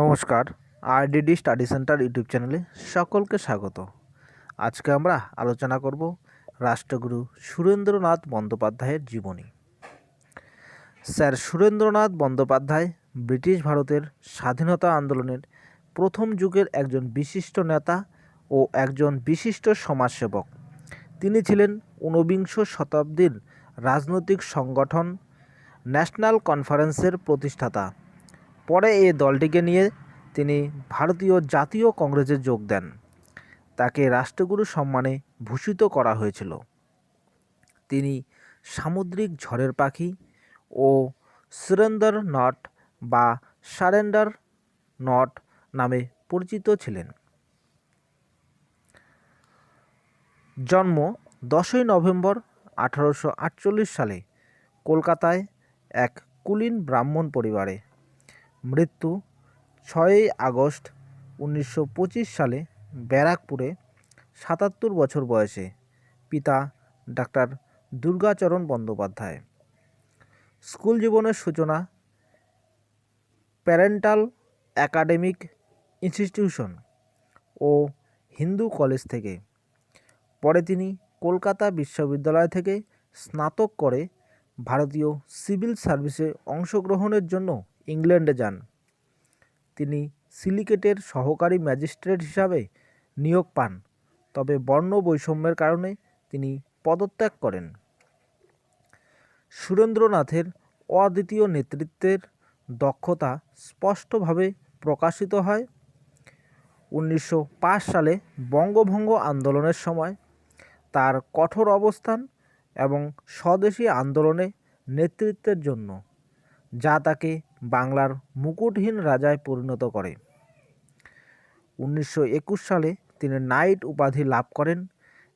নমস্কার RDD study centre YouTube চ্যানেলে সকলকে স্বাগত। আজকে আমরা আলোচনা করব রাষ্ট্রগুরু সুরেন্দ্রনাথ বন্দ্যোপাধ্যায়ের জীবনী। স্যার সুরেন্দ্রনাথ বন্দ্যোপাধ্যায় ব্রিটিশ ভারতের স্বাধীনতা আন্দোলনের প্রথম যুগের একজন বিশিষ্ট নেতা ও একজন বিশিষ্ট সমাজসেবক। তিনি ছিলেন ঊনবিংশ শতাব্দীর রাজনৈতিক সংগঠন ন্যাশনাল কনফারেন্সের প্রতিষ্ঠাতা। পরে এই দলটিকে নিয়ে তিনি ভারতীয় জাতীয় কংগ্রেসে যোগ দেন। তাকে রাষ্ট্রগুরু সম্মানে ভূষিত করা হয়েছিল। তিনি সামুদ্রিক ঝড়ের পাখি ও সুরেন্দর নট বা সারেন্ডার নট নামে পরিচিত ছিলেন। জন্ম দশই নভেম্বর আঠারোশো আটচল্লিশ সালে কলকাতায় এক কুলীন ব্রাহ্মণ পরিবারে। মৃত্যু ছয়ই আগস্ট উনিশশো পঁচিশ সালে ব্যারাকপুরে সাতাত্তর বছর বয়সে পিতা ডাক্তার দুর্গাচরণ বন্দ্যোপাধ্যায়। স্কুল জীবনের সূচনা, প্যারেন্টাল একাডেমিক ইনস্টিটিউশন ও হিন্দু কলেজ থেকে। পরে তিনি কলকাতা বিশ্ববিদ্যালয় থেকে স্নাতক করে ভারতীয় সিভিল সার্ভিসে অংশগ্রহণের জন্য ইংল্যান্ডে যান। তিনি সিলিকেটের সহকারী ম্যাজিস্ট্রেট হিসাবে নিয়োগ পান, তবে বর্ণ বৈষম্যের কারণে তিনি পদত্যাগ করেন। সুরেন্দ্রনাথের অদ্বিতীয় নেতৃত্বের দক্ষতা স্পষ্টভাবে প্রকাশিত হয়। উনিশশো পাঁচ সালে বঙ্গভঙ্গ আন্দোলনের সময় তার কঠোর অবস্থান এবং স্বদেশী আন্দোলনে নেতৃত্বের জন্য, যা তাকে বাংলার মুকুটহীন রাজায় পরিণত করে। উনিশশো একুশ সালে তিনি নাইট উপাধি লাভ করেন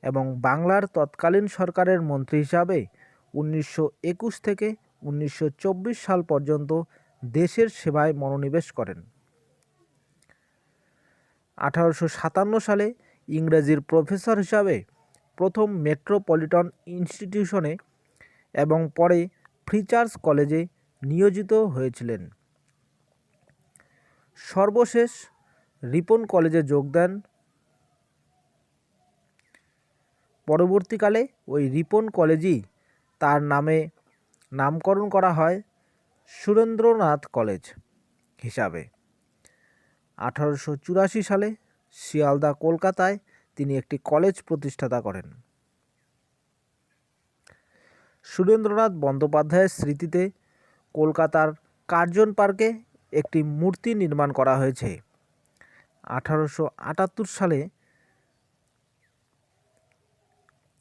এবং বাংলার তৎকালীন সরকারের মন্ত্রী হিসাবে উনিশশো একুশ থেকে উনিশশো চব্বিশ সাল পর্যন্ত দেশের সেবায় মনোনিবেশ করেন। আঠারোশো সাতান্ন সালে ইংরেজির প্রফেসর হিসাবে প্রথম মেট্রোপলিটন ইনস্টিটিউশনে এবং পরে ফ্রিচার্চ কলেজে নিয়োজিত হয়েছিলেন। সর্বশেষ রিপন কলেজে যোগ দেন। পরবর্তীকালে ওই রিপন কলেজই তার নামে নামকরণ করা হয় সুরেন্দ্রনাথ কলেজ হিসাবে। আঠারোশো চুরাশি সালে শিয়ালদা, কলকাতায় তিনি একটি কলেজ প্রতিষ্ঠাতা করেন। সুরেন্দ্রনাথ বন্দ্যোপাধ্যায়ের স্মৃতিতে কলকাতার কার্জন পার্কে একটি মূর্তি নির্মাণ করা হয়েছে। আঠারোশো আটাত্তর সালে,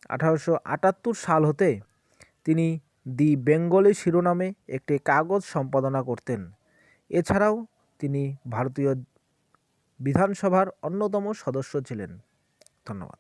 আঠারোশো আটাত্তর সাল হতে তিনি দি বেঙ্গলি শিরোনামে একটি কাগজ সম্পাদনা করতেন। এছাড়াও তিনি ভারতীয় বিধানসভার অন্যতম সদস্য ছিলেন। ধন্যবাদ।